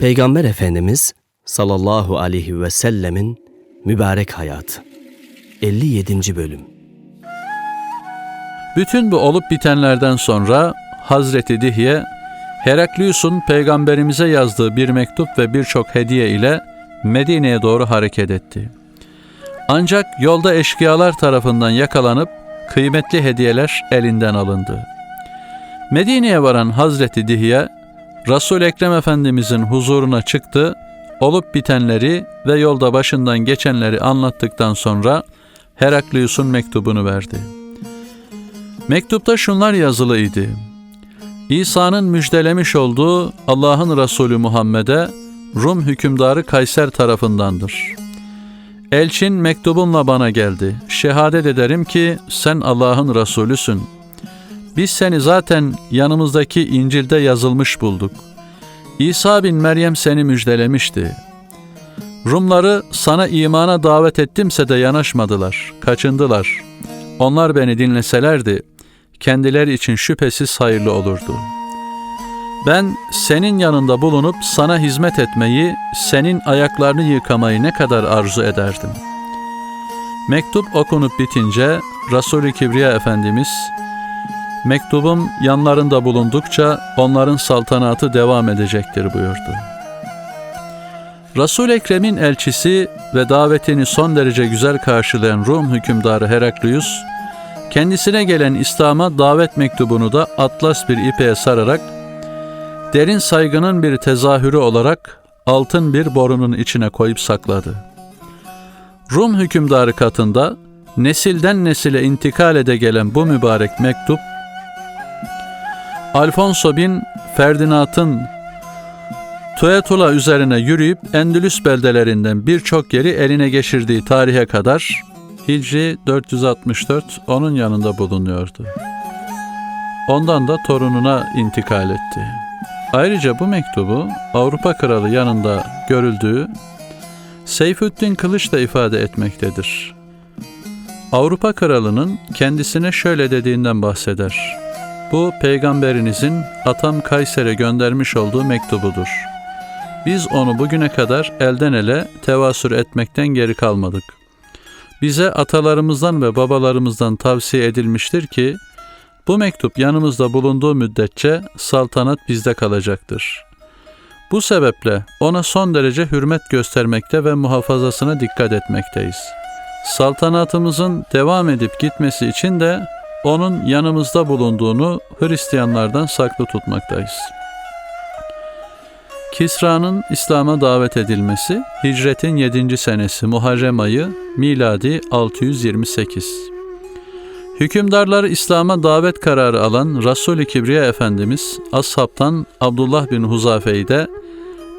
Peygamber Efendimiz sallallahu aleyhi ve sellemin mübarek hayatı. 57. bölüm. Bütün bu olup bitenlerden sonra Hazreti Dihye, Heraklius'un peygamberimize yazdığı bir mektup ve birçok hediye ile Medine'ye doğru hareket etti. Ancak yolda eşkıyalar tarafından yakalanıp kıymetli hediyeler elinden alındı. Medine'ye varan Hazreti Dihye, Resul Ekrem Efendimizin huzuruna çıktı, olup bitenleri ve yolda başından geçenleri anlattıktan sonra Heraklius'un mektubunu verdi. Mektupta şunlar yazılıydı. İsa'nın müjdelemiş olduğu Allah'ın Resulü Muhammed'e Rum hükümdarı Kayser tarafındandır. Elçin mektubunla bana geldi. Şehadet ederim ki sen Allah'ın Resulüsün. Biz seni zaten yanımızdaki İncil'de yazılmış bulduk. İsa bin Meryem seni müjdelemişti. Rumları sana imana davet ettimse de yanaşmadılar, kaçındılar. Onlar beni dinleselerdi, kendileri için şüphesiz hayırlı olurdu. Ben senin yanında bulunup sana hizmet etmeyi, senin ayaklarını yıkamayı ne kadar arzu ederdim. Mektup okunup bitince Resul-i Kibriya Efendimiz, Mektubum yanlarında bulundukça onların saltanatı devam edecektir buyurdu. Resul Ekrem'in elçisi ve davetini son derece güzel karşılayan Rum hükümdarı Heraklius, kendisine gelen İslam'a davet mektubunu da atlas bir ipeğe sararak, derin saygının bir tezahürü olarak altın bir borunun içine koyup sakladı. Rum hükümdarı katında nesilden nesile intikal ede gelen bu mübarek mektup, Alfonso bin Ferdinand'ın Tuetula üzerine yürüyüp Endülüs beldelerinden birçok yeri eline geçirdiği tarihe kadar Hicri 464 onun yanında bulunuyordu. Ondan da torununa intikal etti. Ayrıca bu mektubu Avrupa Kralı yanında görüldüğü Seyfüddin Kılıç da ifade etmektedir. Avrupa Kralı'nın kendisine şöyle dediğinden bahseder. Bu peygamberinizin atam Kayser'e göndermiş olduğu mektubudur. Biz onu bugüne kadar elden ele tevasür etmekten geri kalmadık. Bize atalarımızdan ve babalarımızdan tavsiye edilmiştir ki bu mektup yanımızda bulunduğu müddetçe saltanat bizde kalacaktır. Bu sebeple ona son derece hürmet göstermekte ve muhafazasına dikkat etmekteyiz. Saltanatımızın devam edip gitmesi için de onun yanımızda bulunduğunu Hristiyanlardan saklı tutmaktayız. Kisra'nın İslam'a davet edilmesi Hicretin 7. senesi Muharrem ayı miladi 628. Hükümdarları İslam'a davet kararı alan Resul-i Kibriya Efendimiz Ashab'tan Abdullah bin Huzafe'yi de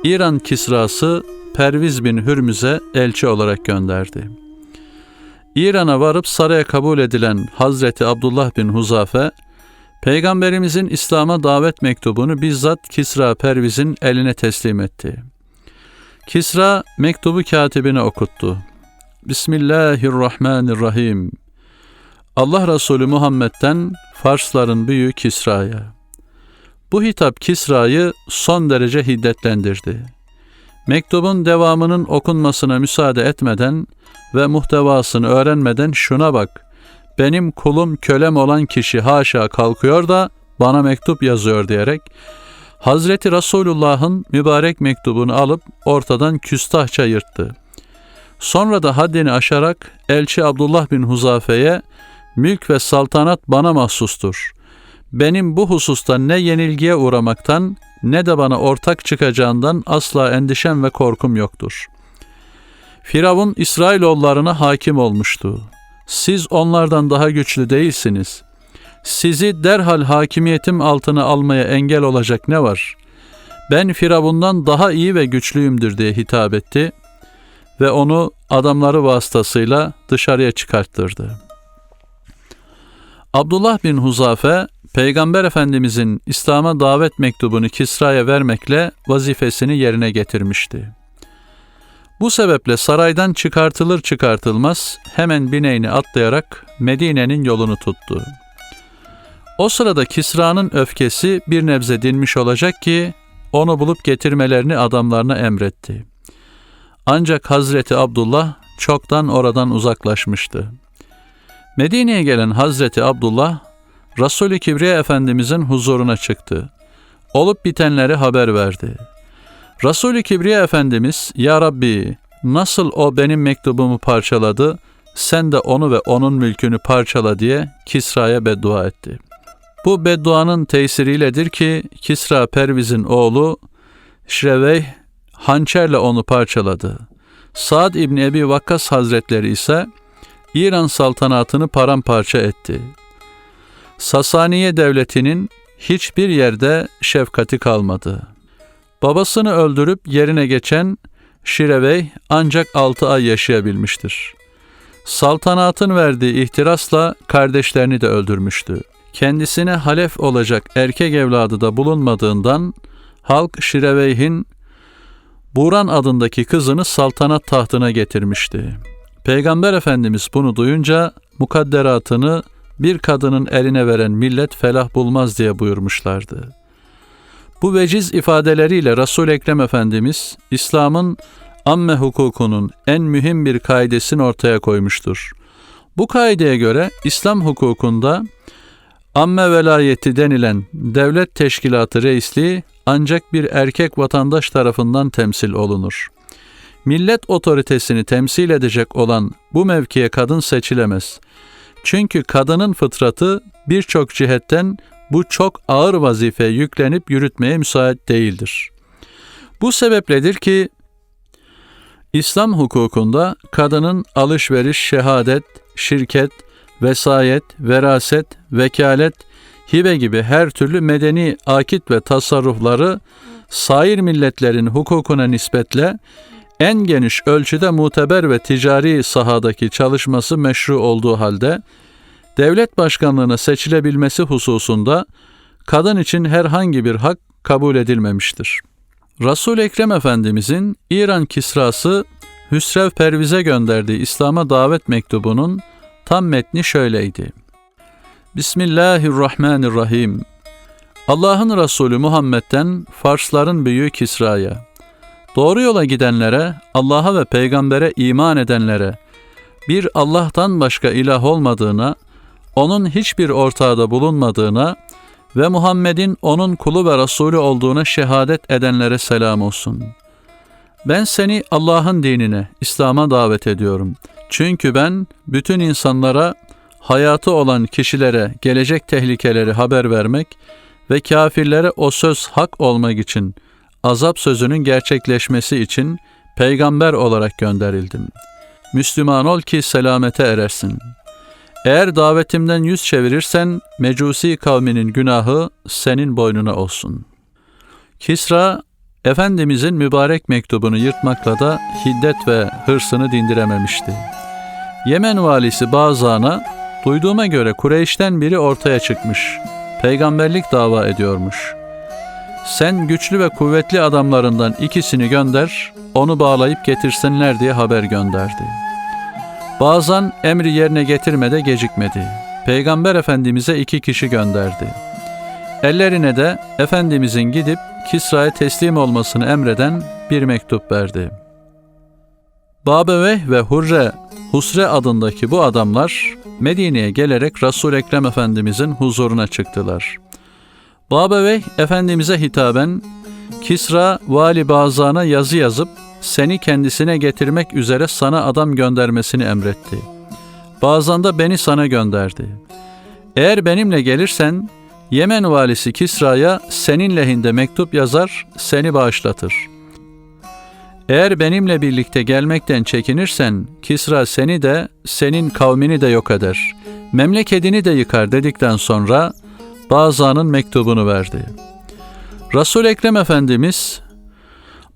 İran Kisrası Perviz bin Hürmüz'e elçi olarak gönderdi. İran'a varıp saraya kabul edilen Hazreti Abdullah bin Huzafe, Peygamberimizin İslam'a davet mektubunu bizzat Kisra Perviz'in eline teslim etti. Kisra mektubu katibine okuttu. Bismillahirrahmanirrahim. Allah Resulü Muhammed'den Farsların büyüğü Kisra'ya. Bu hitap Kisra'yı son derece hiddetlendirdi. Mektubun devamının okunmasına müsaade etmeden ve muhtevasını öğrenmeden şuna bak. Benim kulum kölem olan kişi haşa kalkıyor da bana mektup yazıyor diyerek Hazreti Resulullah'ın mübarek mektubunu alıp ortadan küstahça yırttı. Sonra da haddini aşarak elçi Abdullah bin Huzafe'ye mülk ve saltanat bana mahsustur. Benim bu hususta ne yenilgiye uğramaktan ne de bana ortak çıkacağından asla endişem ve korkum yoktur. Firavun İsrailoğullarına hakim olmuştu. Siz onlardan daha güçlü değilsiniz. Sizi derhal hakimiyetim altına almaya engel olacak ne var? Ben Firavundan daha iyi ve güçlüyümdür diye hitap etti ve onu adamları vasıtasıyla dışarıya çıkarttırdı. Abdullah bin Huzafe, Peygamber Efendimizin İslam'a davet mektubunu Kisra'ya vermekle vazifesini yerine getirmişti. Bu sebeple saraydan çıkartılır çıkartılmaz hemen bineğini atlayarak Medine'nin yolunu tuttu. O sırada Kisra'nın öfkesi bir nebze dinmiş olacak ki onu bulup getirmelerini adamlarına emretti. Ancak Hazreti Abdullah çoktan oradan uzaklaşmıştı. Medine'ye gelen Hazreti Abdullah, Resul-i Kibriya Efendimizin huzuruna çıktı. Olup bitenleri haber verdi. Resul-i Kibriya Efendimiz, Ya Rabbi, nasıl o benim mektubumu parçaladı, sen de onu ve onun mülkünü parçala diye Kisra'ya beddua etti. Bu bedduanın tesiriyledir ki Kisra Perviz'in oğlu Şreveyh hançerle onu parçaladı. Saad İbni Ebi Vakkas Hazretleri ise İran saltanatını paramparça etti. Sasaniye devletinin hiçbir yerde şefkati kalmadı. Babasını öldürüp yerine geçen Şirevey ancak altı ay yaşayabilmiştir. Saltanatın verdiği ihtirasla kardeşlerini de öldürmüştü. Kendisine halef olacak erkek evladı da bulunmadığından halk Şireveyh'in Buran adındaki kızını saltanat tahtına getirmişti. Peygamber Efendimiz bunu duyunca mukadderatını bir kadının eline veren millet felah bulmaz diye buyurmuşlardı. Bu veciz ifadeleriyle Resul Ekrem Efendimiz İslam'ın amme hukukunun en mühim bir kaidesini ortaya koymuştur. Bu kaideye göre İslam hukukunda amme velayeti denilen devlet teşkilatı reisliği ancak bir erkek vatandaş tarafından temsil olunur. Millet otoritesini temsil edecek olan bu mevkiye kadın seçilemez. Çünkü kadının fıtratı birçok cihetten bu çok ağır vazife yüklenip yürütmeye müsait değildir. Bu sebepledir ki İslam hukukunda kadının alışveriş, şehadet, şirket, vesayet, veraset, vekalet, hibe gibi her türlü medeni akit ve tasarrufları sair milletlerin hukukuna nispetle en geniş ölçüde muteber ve ticari sahadaki çalışması meşru olduğu halde devlet başkanlığına seçilebilmesi hususunda kadın için herhangi bir hak kabul edilmemiştir. Resul Ekrem Efendimizin İran Kisrası Hüsrev Perviz'e gönderdiği İslam'a davet mektubunun tam metni şöyleydi. Bismillahirrahmanirrahim. Allah'ın Resulü Muhammed'den Farsların büyüğü Kisra'ya, doğru yola gidenlere, Allah'a ve peygambere iman edenlere, bir Allah'tan başka ilah olmadığına, onun hiçbir ortağı da bulunmadığına ve Muhammed'in onun kulu ve Resulü olduğuna şehadet edenlere selam olsun. Ben seni Allah'ın dinine, İslam'a davet ediyorum. Çünkü ben bütün insanlara hayatı olan kişilere gelecek tehlikeleri haber vermek ve kafirlere o söz hak olmak için, azap sözünün gerçekleşmesi için peygamber olarak gönderildim. Müslüman ol ki selamete erersin. Eğer davetimden yüz çevirirsen Mecusi kavminin günahı senin boynuna olsun. Kisra Efendimizin mübarek mektubunu yırtmakla da hiddet ve hırsını dindirememişti. Yemen valisi Bazan'a duyduğuma göre Kureyş'ten biri ortaya çıkmış. Peygamberlik dava ediyormuş. Sen güçlü ve kuvvetli adamlarından ikisini gönder, onu bağlayıp getirsinler diye haber gönderdi. Bazan emri yerine getirmede gecikmedi. Peygamber Efendimiz'e iki kişi gönderdi. Ellerine de Efendimizin gidip Kisra'ya teslim olmasını emreden bir mektup verdi. Babeveh ve Hurre, Husre adındaki bu adamlar Medine'ye gelerek Resul Ekrem Efendimizin huzuruna çıktılar. Babeveh Efendimiz'e hitaben Kisra Vali Bazan'a yazı yazıp seni kendisine getirmek üzere sana adam göndermesini emretti. Bazan da beni sana gönderdi. Eğer benimle gelirsen Yemen valisi Kisra'ya senin lehinde mektup yazar, seni bağışlatır. Eğer benimle birlikte gelmekten çekinirsen Kisra seni de senin kavmini de yok eder. Memleketini de yıkar dedikten sonra Bazan'ın mektubunu verdi. Resul Ekrem Efendimiz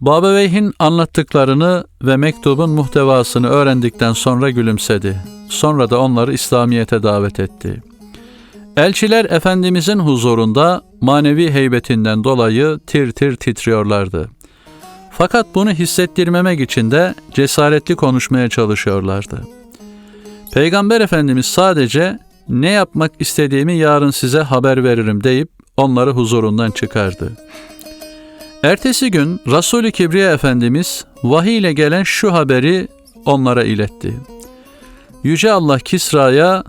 Babeveyh'in anlattıklarını ve mektubun muhtevasını öğrendikten sonra gülümsedi. Sonra da onları İslamiyet'e davet etti. Elçiler Efendimizin huzurunda manevi heybetinden dolayı tir tir titriyorlardı. Fakat bunu hissettirmemek için de cesaretli konuşmaya çalışıyorlardı. Peygamber Efendimiz sadece ne yapmak istediğimi yarın size haber veririm deyip onları huzurundan çıkardı. Ertesi gün Resul-i Kibriya Efendimiz vahiy ile gelen şu haberi onlara iletti. Yüce Allah Kisra'ya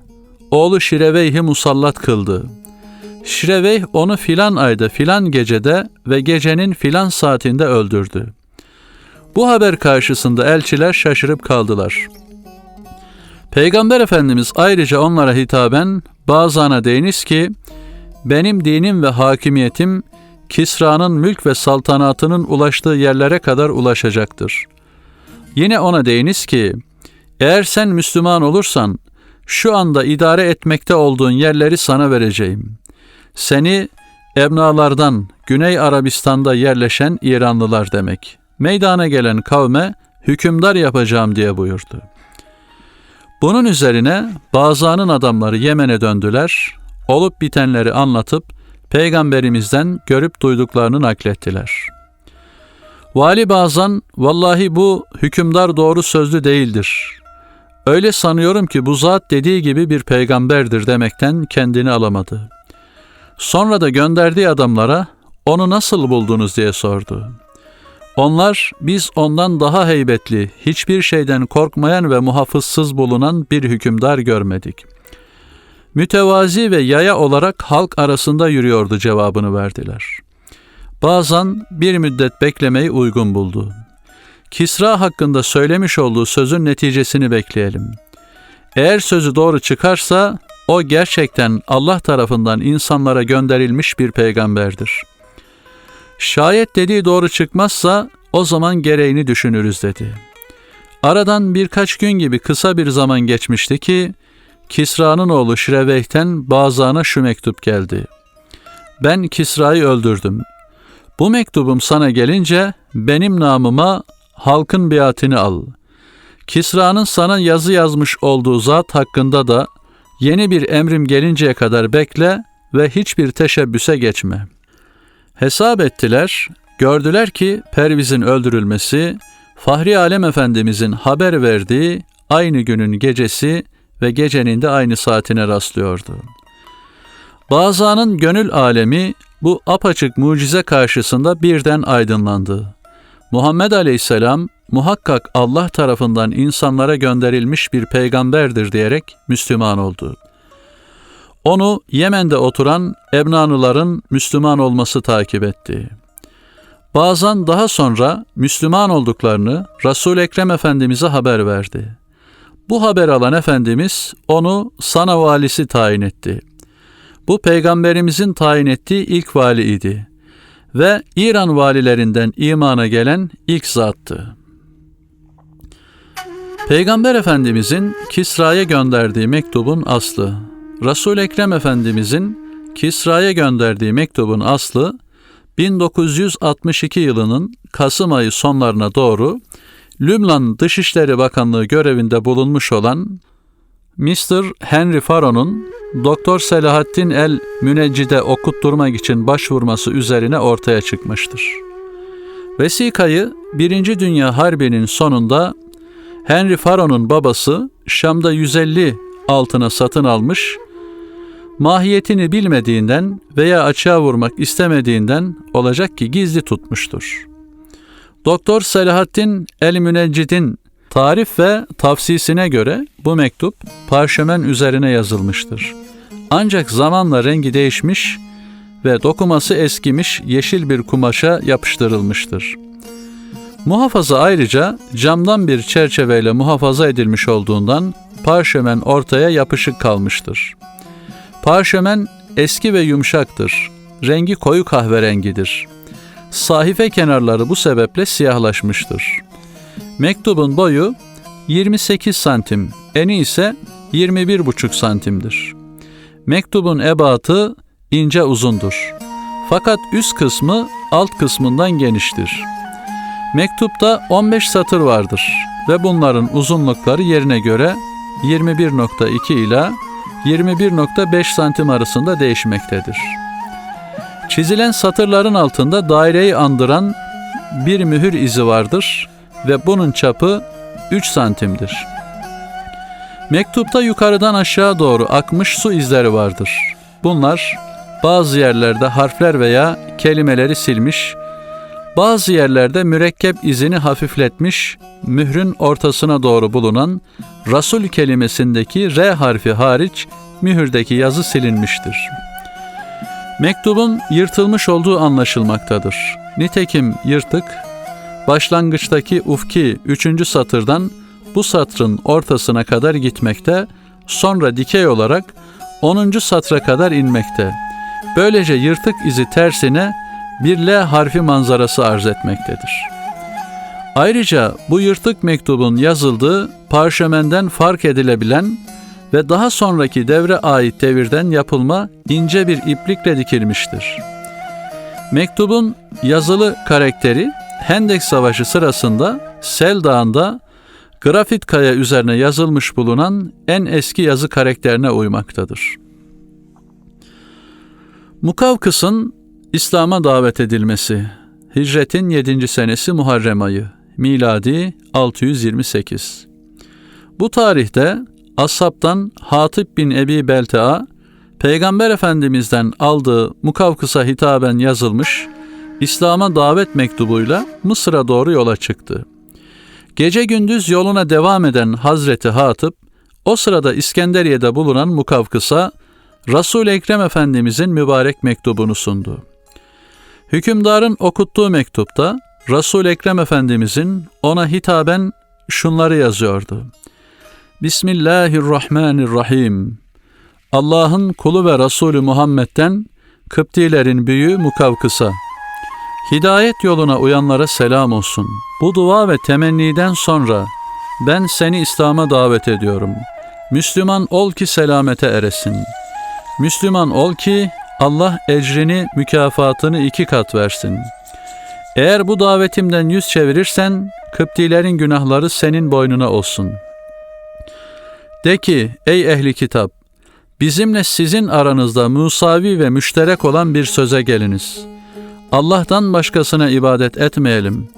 oğlu Şireveyh'i musallat kıldı. Şireveyh onu filan ayda filan gecede ve gecenin filan saatinde öldürdü. Bu haber karşısında elçiler şaşırıp kaldılar. Peygamber Efendimiz ayrıca onlara hitaben bazana deyiniz ki, benim dinim ve hakimiyetim Kisra'nın mülk ve saltanatının ulaştığı yerlere kadar ulaşacaktır. Yine ona deyiniz ki, eğer sen Müslüman olursan, şu anda idare etmekte olduğun yerleri sana vereceğim. Seni Ebnalardan Güney Arabistan'da yerleşen İranlılar demek. Meydana gelen kavme hükümdar yapacağım diye buyurdu. Bunun üzerine Bazan'ın adamları Yemen'e döndüler, olup bitenleri anlatıp peygamberimizden görüp duyduklarını naklettiler. Vali Bazan, vallahi bu hükümdar doğru sözlü değildir. Öyle sanıyorum ki bu zat dediği gibi bir peygamberdir demekten kendini alamadı. Sonra da gönderdiği adamlara onu nasıl buldunuz diye sordu. Onlar biz ondan daha heybetli, hiçbir şeyden korkmayan ve muhafızsız bulunan bir hükümdar görmedik. Mütevazi ve yaya olarak halk arasında yürüyordu cevabını verdiler. Bazen bir müddet beklemeyi uygun buldu. Kisra hakkında söylemiş olduğu sözün neticesini bekleyelim. Eğer sözü doğru çıkarsa o gerçekten Allah tarafından insanlara gönderilmiş bir peygamberdir. Şayet dediği doğru çıkmazsa o zaman gereğini düşünürüz dedi. Aradan birkaç gün gibi kısa bir zaman geçmişti ki Kisra'nın oğlu Şireveh'ten Bazan'a şu mektup geldi. Ben Kisra'yı öldürdüm. Bu mektubum sana gelince benim namıma halkın biatini al. Kisra'nın sana yazı yazmış olduğu zat hakkında da yeni bir emrim gelinceye kadar bekle ve hiçbir teşebbüse geçme. Hesap ettiler, gördüler ki Perviz'in öldürülmesi, Fahri Alem Efendimizin haber verdiği aynı günün gecesi ve gecenin de aynı saatine rastlıyordu. Bazanın gönül alemi bu apaçık mucize karşısında birden aydınlandı. Muhammed Aleyhisselam muhakkak Allah tarafından insanlara gönderilmiş bir peygamberdir diyerek Müslüman oldu. Onu Yemen'de oturan Ebnanuların Müslüman olması takip etti. Bazen daha sonra Müslüman olduklarını Resul Ekrem Efendimize haber verdi. Bu haber alan Efendimiz onu sana valisi tayin etti. Bu peygamberimizin tayin ettiği ilk vali idi ve İran valilerinden imana gelen ilk zattı. Peygamber Efendimizin Kisra'ya gönderdiği mektubun aslı. Resul Ekrem Efendimizin Kisra'ya gönderdiği mektubun aslı 1962 yılının Kasım ayı sonlarına doğru Lübnan Dışişleri Bakanlığı görevinde bulunmuş olan Mr. Henry Faro'nun Doktor Selahattin El Müneccid'e okutturmak için başvurması üzerine ortaya çıkmıştır. Vesikayı Birinci Dünya Harbi'nin sonunda Henry Faro'nun babası Şam'da 150 altına satın almış, mahiyetini bilmediğinden veya açığa vurmak istemediğinden olacak ki gizli tutmuştur. Doktor Selahattin El Müneccid'in tarif ve tavsisine göre bu mektup parşömen üzerine yazılmıştır. Ancak zamanla rengi değişmiş ve dokuması eskimiş yeşil bir kumaşa yapıştırılmıştır. Muhafaza ayrıca camdan bir çerçeveyle muhafaza edilmiş olduğundan parşömen ortaya yapışık kalmıştır. Parşömen eski ve yumuşaktır. Rengi koyu kahverengidir. Sahife kenarları bu sebeple siyahlaşmıştır. Mektubun boyu 28 santim, eni ise 21,5 santimdir. Mektubun ebatı ince uzundur. Fakat üst kısmı alt kısmından geniştir. Mektupta 15 satır vardır ve bunların uzunlukları yerine göre 21.2 ila 21.5 santim arasında değişmektedir. Çizilen satırların altında daireyi andıran bir mühür izi vardır ve bunun çapı 3 santimdir. Mektupta yukarıdan aşağı doğru akmış su izleri vardır. Bunlar bazı yerlerde harfler veya kelimeleri silmiş, Bazı yerlerde mürekkep izini hafifletmiş, mührün ortasına doğru bulunan Rasul kelimesindeki R harfi hariç mühürdeki yazı silinmiştir. Mektubun yırtılmış olduğu anlaşılmaktadır. Nitekim yırtık, başlangıçtaki ufki üçüncü satırdan bu satrın ortasına kadar gitmekte, sonra dikey olarak 10. satra kadar inmekte. Böylece yırtık izi tersine bir L harfi manzarası arz etmektedir. Ayrıca bu yırtık mektubun yazıldığı parşömenden fark edilebilen ve daha sonraki devre ait devirden yapılma ince bir iplikle dikilmiştir. Mektubun yazılı karakteri Hendek Savaşı sırasında Sel Dağı'nda grafit kaya üzerine yazılmış bulunan en eski yazı karakterine uymaktadır. Mukavkıs'ın İslam'a davet edilmesi Hicretin 7. senesi Muharrem ayı miladi 628 Bu tarihte Ashab'tan Hatip bin Ebi Beltea Peygamber Efendimiz'den aldığı Mukavkıs'a hitaben yazılmış İslam'a davet mektubuyla Mısır'a doğru yola çıktı. Gece gündüz yoluna devam eden Hazreti Hatip, o sırada İskenderiye'de bulunan Mukavkıs'a Resul Ekrem Efendimizin mübarek mektubunu sundu. Hükümdarın okuttuğu mektupta Resul Ekrem Efendimizin ona hitaben şunları yazıyordu. Bismillahirrahmanirrahim. Allah'ın kulu ve Resulü Muhammed'den Kıptilerin büyüğü Mukavkıs'a Hidayet yoluna uyanlara selam olsun. Bu dua ve temenniden sonra ben seni İslam'a davet ediyorum. Müslüman ol ki selamete eresin. Müslüman ol ki Allah ecrini, mükafatını iki kat versin. Eğer bu davetimden yüz çevirirsen, Kıptilerin günahları senin boynuna olsun. De ki, ey ehli kitap, bizimle sizin aranızda musavi ve müşterek olan bir söze geliniz. Allah'tan başkasına ibadet etmeyelim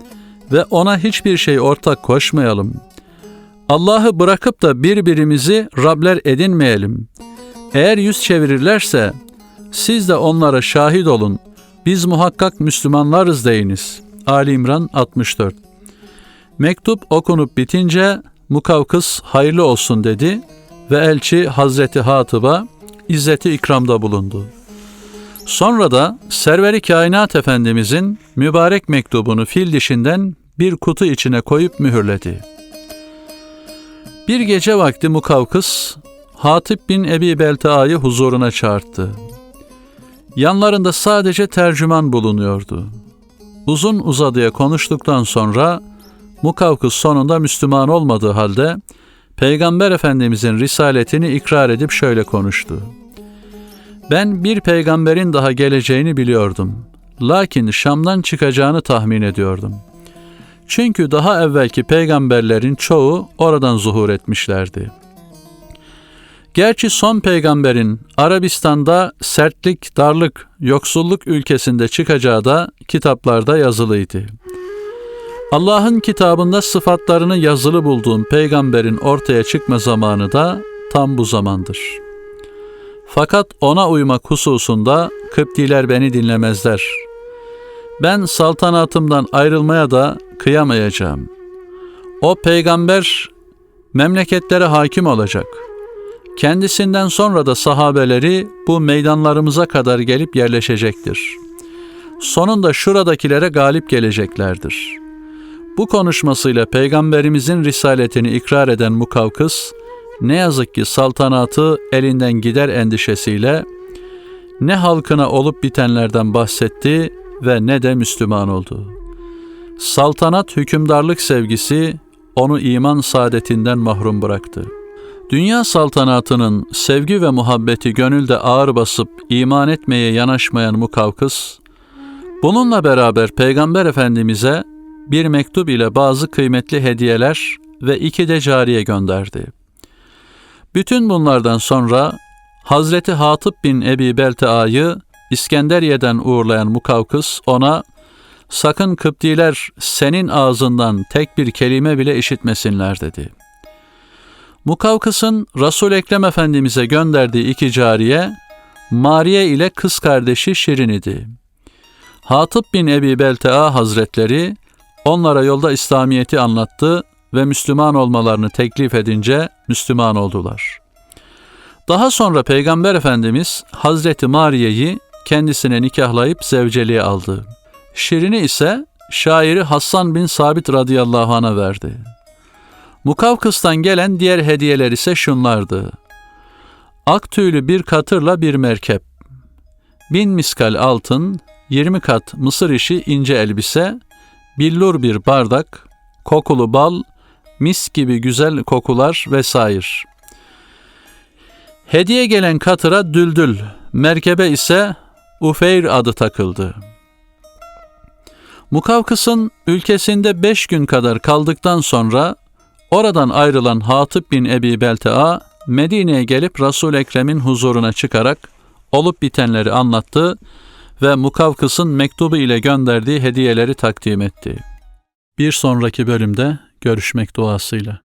ve ona hiçbir şey ortak koşmayalım. Allah'ı bırakıp da birbirimizi Rabler edinmeyelim. Eğer yüz çevirirlerse, siz de onlara şahit olun. Biz muhakkak Müslümanlarız deyiniz. Ali İmran 64 Mektup okunup bitince Mukavkıs hayırlı olsun dedi ve elçi Hazreti Hatıb'a izzeti ikramda bulundu. Sonra da Serveri Kainat Efendimizin mübarek mektubunu fil dişinden bir kutu içine koyup mühürledi. Bir gece vakti Mukavkıs, Hatip bin Ebi Beltaa'yı huzuruna çağırdı. Yanlarında sadece tercüman bulunuyordu. Uzun uzadıya konuştuktan sonra Mukavkıs sonunda Müslüman olmadığı halde Peygamber Efendimizin risaletini ikrar edip şöyle konuştu. Ben bir peygamberin daha geleceğini biliyordum. Lakin Şam'dan çıkacağını tahmin ediyordum. Çünkü daha evvelki peygamberlerin çoğu oradan zuhur etmişlerdi. Gerçi son peygamberin Arabistan'da sertlik, darlık, yoksulluk ülkesinde çıkacağı da kitaplarda yazılıydı. Allah'ın kitabında sıfatlarını yazılı bulduğum peygamberin ortaya çıkma zamanı da tam bu zamandır.'' Fakat ona uymak hususunda Kıptiler beni dinlemezler. Ben saltanatımdan ayrılmaya da kıyamayacağım. O peygamber memleketlere hakim olacak. Kendisinden sonra da sahabeleri bu meydanlarımıza kadar gelip yerleşecektir. Sonunda şuradakilere galip geleceklerdir. Bu konuşmasıyla peygamberimizin risaletini ikrar eden Mukavkıs, ne yazık ki saltanatı elinden gider endişesiyle ne halkına olup bitenlerden bahsetti ve ne de Müslüman oldu. Saltanat hükümdarlık sevgisi onu iman saadetinden mahrum bıraktı. Dünya saltanatının sevgi ve muhabbeti gönülde ağır basıp iman etmeye yanaşmayan Mukavkıs, bununla beraber Peygamber Efendimiz'e bir mektup ile bazı kıymetli hediyeler ve iki de cariye gönderdi. Bütün bunlardan sonra Hazreti Hatip bin Ebi Beltea'yı İskenderiye'den uğurlayan Mukavkıs ona sakın Kıptiler senin ağzından tek bir kelime bile işitmesinler dedi. Mukavkıs'ın Resul Ekrem Efendimiz'e gönderdiği iki cariye Mariye ile kız kardeşi Şirin idi. Hatip bin Ebi Beltea Hazretleri onlara yolda İslamiyet'i anlattı ve Müslüman olmalarını teklif edince Müslüman oldular. Daha sonra Peygamber Efendimiz Hazreti Mariye'yi kendisine nikahlayıp zevceliğe aldı. Şirin'i ise şairi Hassan bin Sabit radıyallahu anh'a verdi. Mukavkıs'tan gelen diğer hediyeler ise şunlardı. Ak tüylü bir katırla bir merkep, bin miskal altın, 20 kat mısır işi ince elbise, billur bir bardak, kokulu bal, mis gibi güzel kokular vesaire. Hediye gelen katıra düldül, merkebe ise Ufeyr adı takıldı. Mukavkıs'ın ülkesinde beş gün kadar kaldıktan sonra oradan ayrılan Hatip bin Ebi Beltea Medine'ye gelip Resul Ekrem'in huzuruna çıkarak olup bitenleri anlattı ve Mukavkıs'ın mektubu ile gönderdiği hediyeleri takdim etti. Bir sonraki bölümde görüşmek duasıyla.